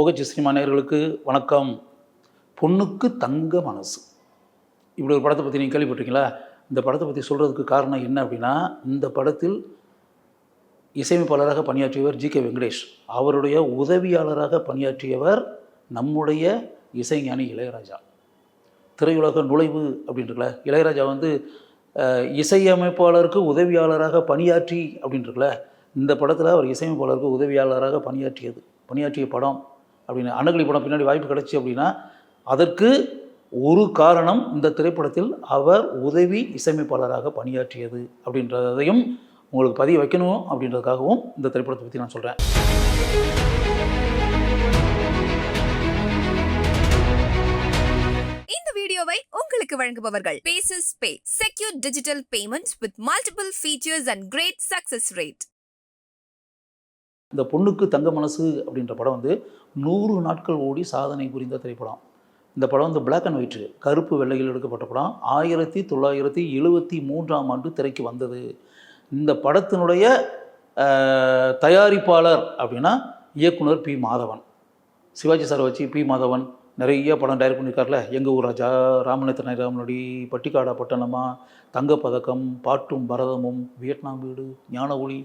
ஓகச்சி cinema வணக்கம். பொண்ணுக்கு தங்க மனசு. இப்படி ஒரு படத்தை பற்றி நீங்கள் கேள்விப்பட்டிருக்கீங்களா? இந்த படத்தை பற்றி சொல்கிறதுக்கு காரணம் என்ன அப்படின்னா இந்த படத்தில் இசையமைப்பாளராக பணியாற்றியவர் ஜி கே வெங்கடேஷ். அவருடைய உதவியாளராக பணியாற்றியவர் நம்முடைய இசைஞானி இளையராஜா. திரையுலக நுழைவு அப்படின்றல இளையராஜா வந்து இசையமைப்பாளருக்கு உதவியாளராக பணியாற்றி அப்படின்றல இந்த படத்தில் அவர் இசையமைப்பாளருக்கு உதவியாளராக பணியாற்றியது பணியாற்றிய படம் அப்படின்னு அணுகலி படம் பின்னாடி வாய்ப்பு கிடச்சி அப்படின்னா அதற்கு ஒரு காரணம் இந்த திரைப்படத்தில் அவர் உதவி இசையமைப்பாளராக பணியாற்றியது அப்படின்றதையும் உங்களுக்கு பதிய வைக்கணும் அப்படின்றதுக்காகவும் இந்த திரைப்படத்தை பற்றி நான் சொல்கிறேன் இந்த வீடியோவை உங்களுக்கு வழங்குபவர்கள் bases pay secure digital payments with multiple features and great success rate இந்த பொண்ணுக்கு தங்க மனசு அப்படின்ற படம் வந்து நூறு நாட்கள் ஓடி சாதனை புரிந்த திரைப்படம். இந்த படம் வந்து பிளாக் அண்ட் ஒயிட் கருப்பு வெள்ளையில் எடுக்கப்பட்ட படம். ஆயிரத்தி தொள்ளாயிரத்தி எழுபத்தி மூன்றாம் ஆண்டு திரைக்கு வந்தது. இந்த படத்தினுடைய தயாரிப்பாளர் அப்படின்னா இயக்குனர் பி. மாதவன். சிவாஜி சார் வச்சு பி. மாதவன் நிறைய படம் டைரக்ட் பண்ணியிருக்கார்ல. எங்கள் ஊர் ராஜா ராமநாதன் ராமனடி பட்டிக்காடா பட்டணமா தங்கப்பதக்கம் பாட்டும் பரதமும் வியட்நாம் வீடு ஞான ஒளி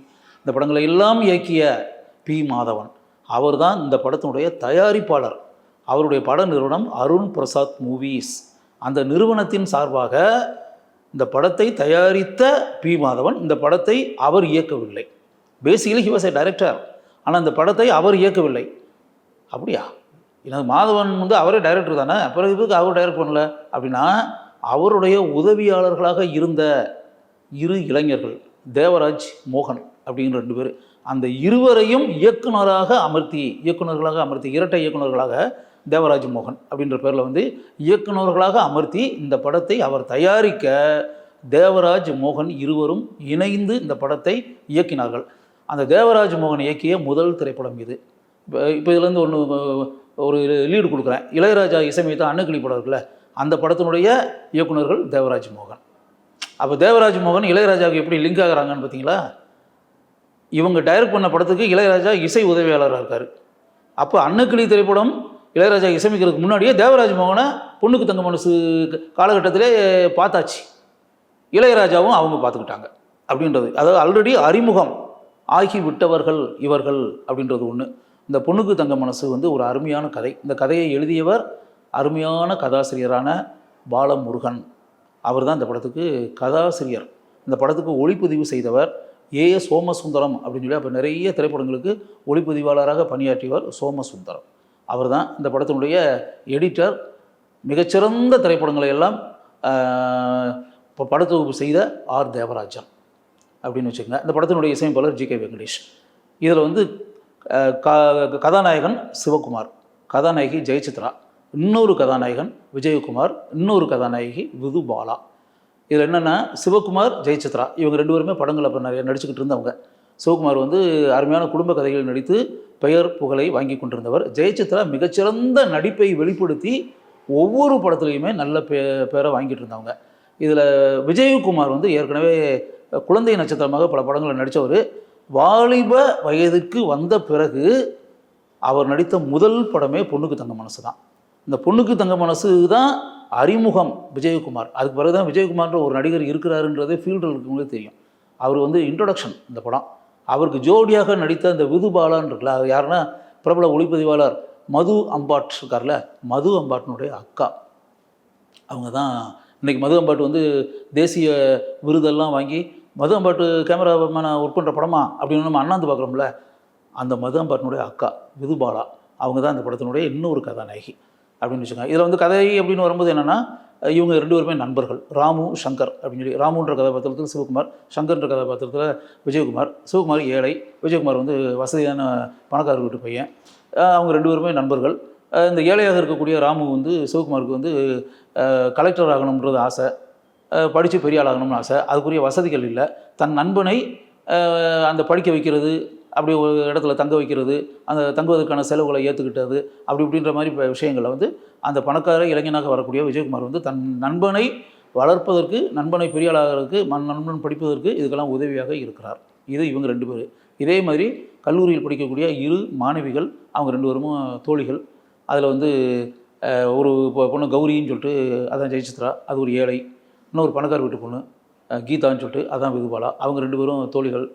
இந்த படங்களை எல்லாம் இயக்கிய பி மாதவன். அவர் தான் இந்த படத்தினுடைய தயாரிப்பாளர். அவருடைய பட நிறுவனம் அருண் பிரசாத் மூவிஸ் அந்த நிறுவனத்தின் சார்பாக இந்த படத்தை தயாரித்த பி மாதவன் இந்த படத்தை அவர் இயக்கவில்லை. Basically he was a director ஆனால் இந்த படத்தை அவர் இயக்கவில்லை. அப்படியா? எனது மாதவன் வந்து அவரே டைரக்டர் தானே? பிறகு இதுக்கு அவர் டைரக்ட் பண்ணல? அப்படின்னா அவருடைய உதவியாளர்களாக இருந்த இரு இளைஞர்கள் தேவராஜ் மோகன். அப்படிங்கிற ரெண்டு பேர். அந்த இருவரையும் இயக்குனராக அமர்த்தி இயக்குனர்களாக அமர்த்தி இரட்டை இயக்குனர்களாக தேவராஜ் மோகன் அப்படின்ற பேரில் வந்து இயக்குனர்களாக அமர்த்தி இந்த படத்தை அவர் தயாரிக்க தேவராஜ் மோகன் இருவரும் இணைந்து இந்த படத்தை இயக்கினார்கள். அந்த தேவராஜ் மோகன் இயக்கிய முதல் திரைப்படம் இது. இப்போ இப்போ இதுலேருந்து ஒன்று ஒரு லீடு கொடுக்குறேன். இளையராஜா இசையமைத்த அன்னக்கிளி படம் இருக்குல்ல அந்த படத்தினுடைய இயக்குனர்கள் தேவராஜ் மோகன். அப்போ தேவராஜ் மோகன் இளையராஜாவுக்கு எப்படி லிங்க் ஆகுறாங்கன்னு பார்த்தீங்களா இவங்க டைரக்ட் பண்ண படத்துக்கு இளையராஜா இசை உதவியாளராக இருக்கார். அப்போ அன்னக்கிளி திரைப்படம் இளையராஜா இசைமிக்கிறதுக்கு முன்னாடியே தேவராஜ் மோகனை பொண்ணுக்கு தங்க மனசு காலகட்டத்திலே பார்த்தாச்சு. இளையராஜாவும் அவங்க பார்த்துக்கிட்டாங்க. அப்படின்றது. அதாவது ஆல்ரெடி அறிமுகம் ஆகி விட்டவர்கள் இவர்கள் அப்படின்றது ஒன்று இந்த பொண்ணுக்கு தங்க மனசு வந்து ஒரு அருமையான கதை. இந்த கதையை எழுதியவர் அருமையான கதாசிரியரான பாலமுருகன். அவர் தான் இந்த படத்துக்கு கதாசிரியர். இந்த படத்துக்கு ஒளிப்பதிவு செய்தவர் ஏஎஸ் சோமசுந்தரம் அப்படின்னு சொல்லி அப்போ நிறைய திரைப்படங்களுக்கு ஒளிப்பதிவாளராக பணியாற்றியவர் சோமசுந்தரம். அவர் தான் இந்த படத்தினுடைய எடிட்டர் மிகச்சிறந்த திரைப்படங்களை எல்லாம் இப்போ படத்தொகுப்பு செய்த ஆர் தேவராஜன் அப்படின்னு வச்சுக்கோங்க. இந்த படத்தினுடைய இசையமைப்பாளர் ஜி கே வெங்கடேஷ். இதில் வந்து க கதாநாயகன் சிவகுமார் கதாநாயகி ஜெயசித்ரா இன்னொரு கதாநாயகன் விஜயகுமார் இன்னொரு கதாநாயகி விதுபாலா. இதில் என்னென்னா சிவகுமார் ஜெயசித்ரா. இவங்க ரெண்டு பேருமே படங்கள் அப்போ நிறைய நடிச்சுக்கிட்டு இருந்தவங்க. சிவகுமார் வந்து அருமையான குடும்ப கதைகளில் நடித்து பெயர் புகழை வாங்கி கொண்டிருந்தவர். ஜெயசித்ரா மிகச்சிறந்த நடிப்பை வெளிப்படுத்தி ஒவ்வொரு படத்துலையுமே நல்ல பே பேரை வாங்கிட்டு இருந்தவங்க. இதில் விஜயகுமார் வந்து ஏற்கனவே குழந்தை நட்சத்திரமாக பல படங்களில் நடித்தவர் வாலிப வயதுக்கு வந்த பிறகு அவர் நடித்த முதல் படமே பொண்ணுக்கு தங்க மனசு தான். இந்த பொண்ணுக்கு தங்க மனசு தான் அறிமுகம் விஜயகுமார். அதுக்கு பிறகு தான் விஜயகுமார்ன்ற ஒரு நடிகர் இருக்கிறாருன்றதே ஃபீல்டில் இருக்கவங்களே தெரியும். அவர் வந்து இன்ட்ரொடக்ஷன் இந்த படம். அவருக்கு ஜோடியாக நடித்த அந்த விதுபாலான்னு இருக்குல்ல அவர் யாருன்னா பிரபல ஒளிப்பதிவாளர் மது அம்பாட் இருக்கார்ல மது அம்பாட்டினுடைய அக்கா. அவங்க தான் இன்றைக்கி மது அம்பாட்டு வந்து தேசிய விருதெல்லாம் வாங்கி மது அம்பாட்டு கேமராமேனை ஒர்க் பண்ணுற படமா அப்படின்னு நம்ம அண்ணாந்து பார்க்குறோம்ல அந்த மது அம்பாட்டினுடைய அக்கா விதுபாலா அவங்க தான் இந்த படத்தினுடைய இன்னொரு கதாநாயகி. அப்படின்னு வச்சுக்கோங்க. இதில் வந்து கதை அப்படின்னு வரும்போது என்னென்னா இவங்க ரெண்டு பேருமே நண்பர்கள். ராமு சங்கர் அப்படின்னு சொல்லி ராமுன்ற கதாபாத்திரத்தில் சிவகுமார் சங்கர்ன்ற கதாபாத்திரத்தில் விஜயகுமார். சிவகுமார் ஏழை. விஜயகுமார் வந்து வசதியான பணக்காரர் வீட்டு பையன் அவங்க ரெண்டு பேருமே நண்பர்கள். இந்த ஏழையாக இருக்கக்கூடிய ராமு வந்து சிவகுமாருக்கு வந்து கலெக்டர் ஆகணுன்றது ஆசை. படித்து பெரிய ஆளாகணும்னு ஆசை. அதுக்குரிய வசதிகள் இல்லை. தன் நண்பனை அந்த படிக்க வைக்கிறது அப்படி ஒரு இடத்துல தங்க வைக்கிறது அந்த தங்குவதற்கான செலவுகளை ஏற்றுக்கிட்டது அப்படி இப்படின்ற மாதிரி ப- விஷயங்களை வந்து அந்த பணக்கார இளைஞனாக வரக்கூடிய விஜயகுமார் வந்து தன் நண்பனை வளர்ப்பதற்கு நண்பனை பெரியாளாகிறதுக்கு மண் மன் நண்பன் படிப்பதற்கு இதுக்கெல்லாம் உதவியாக இருக்கிறார். இது இவங்க ரெண்டு பேர். இதே மாதிரி கல்லூரியில் படிக்கக்கூடிய இரு மாணவிகள் அவங்க ரெண்டு பேரும் தோழிகள் அதில் வந்து ஒரு பொண்ணு கௌரின்னு சொல்லிட்டு அதான் ஜெயசித்ரா அது ஒரு ஏழை இன்னொரு பணக்கார வீட்டு பொண்ணு கீதான்னு சொல்லிட்டு அதான் விதுபாலா அவங்க ரெண்டு பேரும் தோழிகள்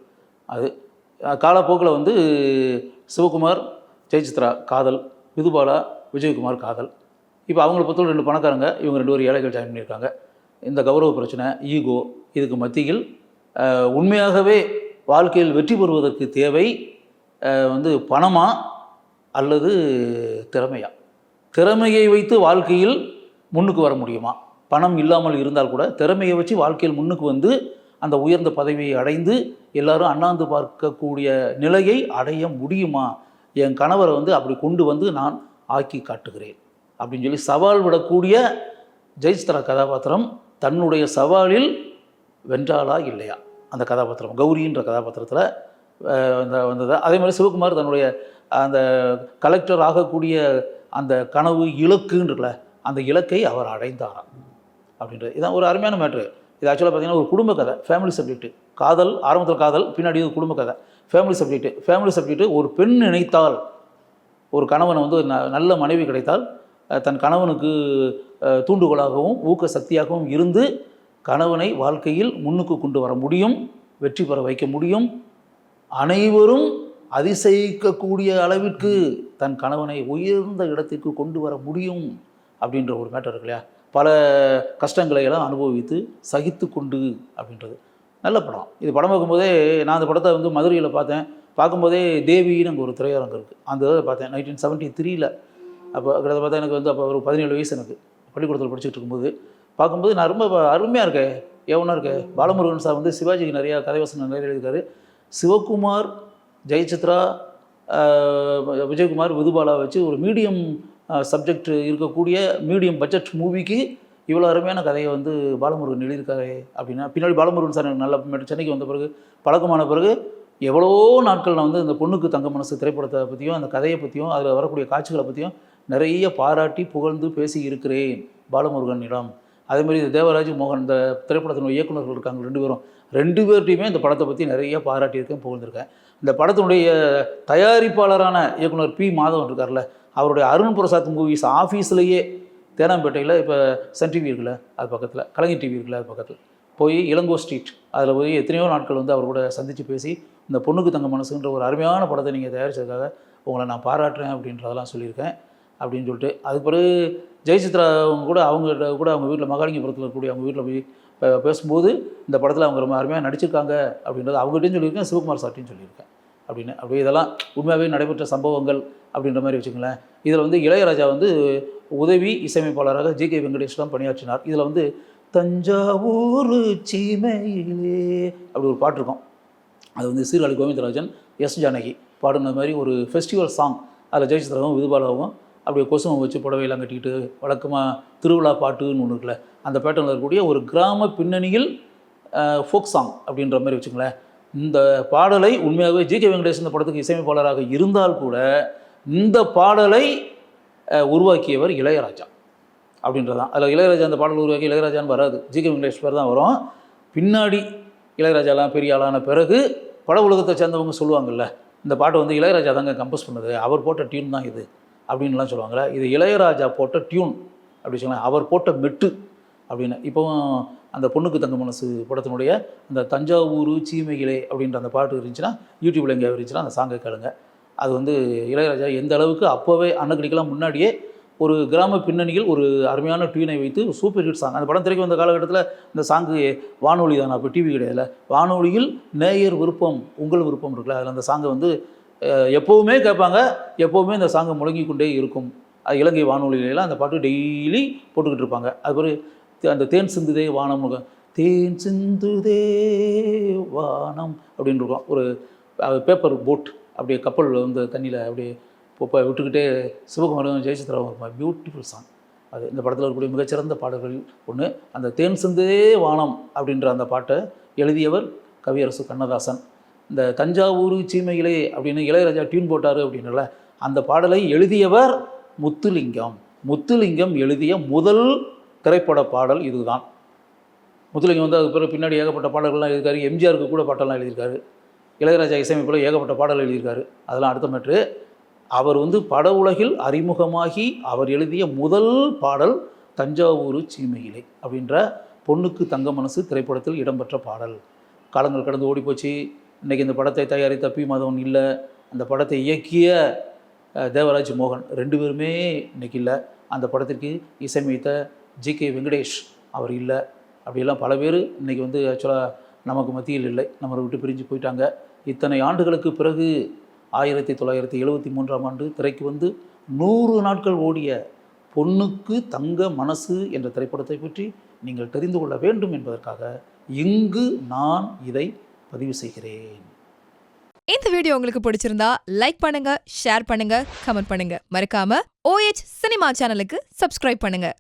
அது காலப்போக்கில் வந்து சிவகுமார் ஜெயசித்ரா காதல் விதுபாலா விஜயகுமார் காதல். இப்போ அவங்கள பொறுத்தவரை ரெண்டு பணக்காரங்க இவங்க ரெண்டு பேரும் ஏழைகள் ஜாயின் பண்ணியிருக்காங்க. இந்த கௌரவ பிரச்சனை ஈகோ இதுக்கு மத்தியில் உண்மையாகவே வாழ்க்கையில் வெற்றி பெறுவதற்கு தேவை வந்து பணமா அல்லது திறமையா? திறமையை வைத்து வாழ்க்கையில் முன்னுக்கு வர முடியுமா? பணம் இல்லாமல் இருந்தால் கூட திறமையை வச்சு வாழ்க்கையில் முன்னுக்கு வந்து அந்த உயர்ந்த பதவியை அடைந்து எல்லாரும் அண்ணாந்து பார்க்கக்கூடிய நிலையை அடைய முடியுமா? என் கணவரை வந்து அப்படி கொண்டு வந்து நான் ஆக்கி காட்டுகிறேன். அப்படின்னு சொல்லி சவால் விடக்கூடிய ஜெயிஸ்தரா கதாபாத்திரம் தன்னுடைய சவாலில் வென்றாளா இல்லையா? அந்த கதாபாத்திரம் கௌரின்ற கதாபாத்திரத்தில் அந்த வந்தது. அதே மாதிரி சிவகுமார் தன்னுடைய அந்த கலெக்டர் ஆகக்கூடிய அந்த கனவு இலக்குன்றல அந்த இலக்கை அவர் அடைந்தாராம். அப்படின்றது. இதான் ஒரு அருமையான மேட்ரு. இது ஆக்சுவலாக பார்த்தீங்கன்னா ஒரு குடும்ப கதை ஃபேமிலி சப்ஜெக்ட்டு காதல் ஆரம்பத்தில் காதல் பின்னாடி ஒரு குடும்ப கதை. ஃபேமிலி சப்ஜெக்ட்டு ஃபேமிலி சப்ஜெக்ட்டு ஒரு பெண் நினைத்தால் ஒரு கணவனை வந்து ஒரு ந- நல்ல மனைவி கிடைத்தால் தன் கணவனுக்கு தூண்டுகோலாகவும் ஊக்க சக்தியாகவும் இருந்து கணவனை வாழ்க்கையில் முன்னுக்கு கொண்டு வர முடியும் வெற்றி பெற வைக்க முடியும். அனைவரும் அதிசயிக்கக்கூடிய அளவிற்கு தன் கணவனை உயர்ந்த இடத்திற்கு கொண்டு வர முடியும் அப்படின்ற ஒரு மேட்டர் இருக்கு இல்லையா? பல கஷ்டங்களை எல்லாம் அனுபவித்து சகித்து கொண்டு அப்படின்றது. நல்ல படம். இது படம் பார்க்கும்போதே நான் அந்த படத்தை வந்து மதுரையில் பார்த்தேன். பார்க்கும்போதே தேவின்னு அங்கே ஒரு திரையரங்கம் இருக்குது அந்த இதை பார்த்தேன். நைன்டீன் செவன்ட்டி த்ரீல அப்போ கிட்ட பார்த்தா எனக்கு வந்து அப்போ ஒரு பதினேழு வயசு எனக்கு. பள்ளிக்கூடத்தில் படிச்சுட்டு இருக்கும்போது. பார்க்கும்போது நான் ரொம்ப அருமையாக இருக்கேன். ஏவனா இருக்கேன் பாலமுருகன் சார் வந்து சிவாஜிக்கு நிறையா கதைவசனம் நிறைய எழுதியிருக்காரு. சிவகுமார் ஜெயசித்ரா விஜயகுமார் விதுபாலா வச்சு ஒரு மீடியம் சப்ஜெக்ட் இருக்கக்கூடிய மீடியம் பட்ஜெட் மூவிக்கு இவ்வளோ அருமையான கதையை வந்து பாலமுருகன் எழுதியிருக்காரு அப்படின்னா பின்னாடி பாலமுருகன் சார் எனக்கு நல்ல சென்னைக்கு வந்த பிறகு பழக்கமான பிறகு எவ்வளோ நாட்கள் நான் வந்து இந்த பொண்ணுக்கு தங்க மனசு திரைப்படத்தை பற்றியும் அந்த கதையை பற்றியும் அதில் வரக்கூடிய காட்சிகளை பற்றியும் நிறைய பாராட்டி புகழ்ந்து பேசி இருக்கிறேன் பாலமுருகனிடம் அதேமாதிரி இந்த தேவராஜ் மோகன் இந்த திரைப்படத்தினுடைய இயக்குனர்கள் இருக்காங்க ரெண்டு பேரும். ரெண்டு பேர்ட்டையுமே இந்த படத்தை பற்றி நிறைய பாராட்டியிருக்கேன் புகழ்ந்திருக்கேன். இந்த படத்தினுடைய தயாரிப்பாளரான இயக்குனர் பி மாதவன் இருக்கார்ல அவருடைய அருண் பிரசாத் மூவிஸ் ஆஃபீஸ்லேயே தேனாம்பேட்டையில் இப்போ சன் டிவி இருக்குல்ல அது பக்கத்தில். கலைஞர் டிவி இருக்குல்ல அது பக்கத்தில். போய் இளங்கோ ஸ்ட்ரீட் அதில் போய் எத்தனையோ நாட்கள் வந்து அவர் கூட சந்தித்து பேசி இந்த பொண்ணுக்கு தங்க மனசுன்ற ஒரு அருமையான படத்தை நீங்கள் தயாரிச்சதுக்காக உங்களை நான் பாராட்டுறேன் அப்படின்றதெல்லாம் சொல்லியிருக்கேன் அப்படின்னு சொல்லிட்டு அதுக்கு பிறகு ஜெயசித்ரா அவங்க கூட அவங்ககிட்ட கூட அவங்க வீட்டில் மகாலிங்கபுரத்தில் இருக்கக்கூடிய அவங்க வீட்டில் போய் பேசும்போது இந்த படத்தில் அவங்க ரொம்ப அருமையாக நடிச்சிருக்காங்க அப்படின்றது அவங்ககிட்டையும் சொல்லியிருக்கேன் சிவகுமார் சார்ட்டையும் சொல்லியிருக்கேன். அப்படின்னு. அப்படியே இதெல்லாம் உண்மையாகவே நடைபெற்ற சம்பவங்கள் அப்படின்ற மாதிரி வச்சுங்களேன் இதில் வந்து இளையராஜா வந்து உதவி இசையமைப்பாளராக ஜி கே வெங்கடேஷ்லாம் பணியாற்றினார். இதில் வந்து தஞ்சாவூர் சீமையிலே அப்படி ஒரு பாட்டு இருக்கும். அது வந்து சீர்காழி கோவிந்தராஜன் எஸ் ஜானகி பாடுன மாதிரி ஒரு ஃபெஸ்டிவல் சாங் அதில் ஜெயசித்ராவும் விதுபாலாவும் அப்படியே கொசுவம் வச்சு புடவையெல்லாம் கட்டிக்கிட்டு வழக்கமாக திருவிழா பாட்டுன்னு ஒன்று இருக்குல்ல அந்த பேட்டர்னில் இருக்கக்கூடிய ஒரு கிராம பின்னணியில் ஃபோக் சாங் அப்படின்ற மாதிரி வச்சுங்களேன் இந்த பாடலை உண்மையாகவே ஜி கே வெங்கடேஷ் இந்த படத்துக்கு இசையமைப்பாளராக இருந்தால் கூட இந்த பாடலை உருவாக்கியவர் இளையராஜா அப்படின்றதான். அதில் இளையராஜா அந்த பாடல் உருவாக்கி இளையராஜான்னு வராது. ஜி கே வெங்கடேஷ் பேர் தான் வரும். பின்னாடி இளையராஜாலாம் பெரிய ஆளான பிறகு பட உலகத்தை சேர்ந்தவங்க சொல்லுவாங்கள்ல இந்த பாட்டை வந்து இளையராஜா தாங்க கம்போஸ் பண்ணது அவர் போட்ட டியூன் தான் இது அப்படின்லாம் சொல்லுவாங்கள்ல இது இளையராஜா போட்ட டியூன் அப்படி வச்சுக்கலாம் அவர் போட்ட மெட்டு அப்படின்னு. இப்போவும் அந்த பொண்ணுக்கு தங்க மனசு படத்தினுடைய அந்த தஞ்சாவூர் சீமைகளே அப்படின்ற அந்த பாட்டு இருந்துச்சுன்னா யூடியூப்பில் எங்கேயாவது இருந்துச்சுன்னா அந்த சாங்கை கேளுங்க. அது வந்து இளையராஜா எந்த அளவுக்கு அப்போவே அன்னக்கடிக்கெல்லாம் முன்னாடியே ஒரு கிராம பின்னணியில் ஒரு அருமையான டியூனை வைத்து சூப்பர் ஹிட் சாங் அந்த படம் திரைக்கு வந்த காலகட்டத்தில் இந்த சாங்கு வானொலி தான் அப்போ டிவி கிடையாதுல வானொலியில் நேயர் விருப்பம் உங்கள் விருப்பம் இருக்குல்ல. அதில் அந்த சாங்கை வந்து எப்போவுமே கேட்பாங்க. எப்போவுமே இந்த சாங்கை முழங்கி கொண்டே இருக்கும். அது இலங்கை வானொலியிலலாம் அந்த பாட்டு டெய்லி போட்டுக்கிட்டு இருப்பாங்க. அது ஒரு அந்த தேன் சிந்துதே வானம் தேன் சிந்துதே வானம் அப்படின்னு இருக்கும். ஒரு பேப்பர் போட் அப்படியே கப்பல் வந்து தண்ணியில் அப்படியே இப்போ விட்டுக்கிட்டே சிவகுமாரும் ஜெயசித்ராவும் பியூட்டிஃபுல் சாங் அது இந்த படத்தில் இருக்கக்கூடிய மிகச்சிறந்த பாடல்கள் ஒன்று அந்த தேன் சிந்துதே வானம் அப்படின்ற அந்த பாட்டை எழுதியவர் கவியரசு கண்ணதாசன். இந்த தஞ்சாவூர் சீமையிலே அப்படின்னு இளையராஜா டியூன் போட்டார் அப்படின்னால அந்த பாடலை எழுதியவர் முத்துலிங்கம். முத்துலிங்கம் எழுதிய முதல் திரைப்பட பாடல் இதுதான். முத்துலிங்கம் வந்து அதுக்கு பிறகு பின்னாடி ஏகப்பட்ட பாடல்கள்லாம் எழுதியிருக்காரு. எம்ஜிஆருக்கு கூட பாட்டெல்லாம் எழுதியிருக்காரு. இளையராஜா இசையமைப்பில் ஏகப்பட்ட பாடல் எழுதியிருக்காரு. அதெல்லாம் அடுத்த மேட்ரு. அவர் வந்து பட உலகில் அறிமுகமாகி அவர் எழுதிய முதல் பாடல் தஞ்சாவூர் சீமையிலே அப்படின்ற பொண்ணுக்கு தங்க மனசு திரைப்படத்தில் இடம்பெற்ற பாடல். காலங்கள் கடந்து ஓடிப்போச்சு இன்றைக்கி இந்த படத்தை தயாரித்த பி மாதவன் இல்லை. அந்த படத்தை இயக்கிய தேவராஜ் மோகன் ரெண்டு பேருமே இன்னைக்கு இல்லை. அந்த படத்திற்கு இசையமைத்த ஜி கே வெங்கடேஷ் அவர் இல்லை. அப்படியெல்லாம் பல பேர் இன்றைக்கி வந்து ஆக்சுவலாக நமக்கு மத்தியில் இல்லை. நம்மளை விட்டு பிரிஞ்சு போயிட்டாங்க. இத்தனை ஆண்டுகளுக்கு பிறகு ஆயிரத்தி தொள்ளாயிரத்தி எழுபத்தி மூன்றாம் ஆண்டு திரைக்கு வந்து நூறு நாட்கள் ஓடிய பொண்ணுக்கு தங்க மனசு என்ற திரைப்படத்தை பற்றி நீங்கள் தெரிந்து கொள்ள வேண்டும் என்பதற்காக இங்கு நான் இதை பதிவு செய்கிறேன். இந்த வீடியோ உங்களுக்கு பிடிச்சிருந்தா லைக் பண்ணுங்க ஷேர் பண்ணுங்க கமெண்ட் பண்ணுங்க. மறக்காம ஓஎச் சினிமா சேனலுக்கு சப்ஸ்கிரைப் பண்ணுங்க.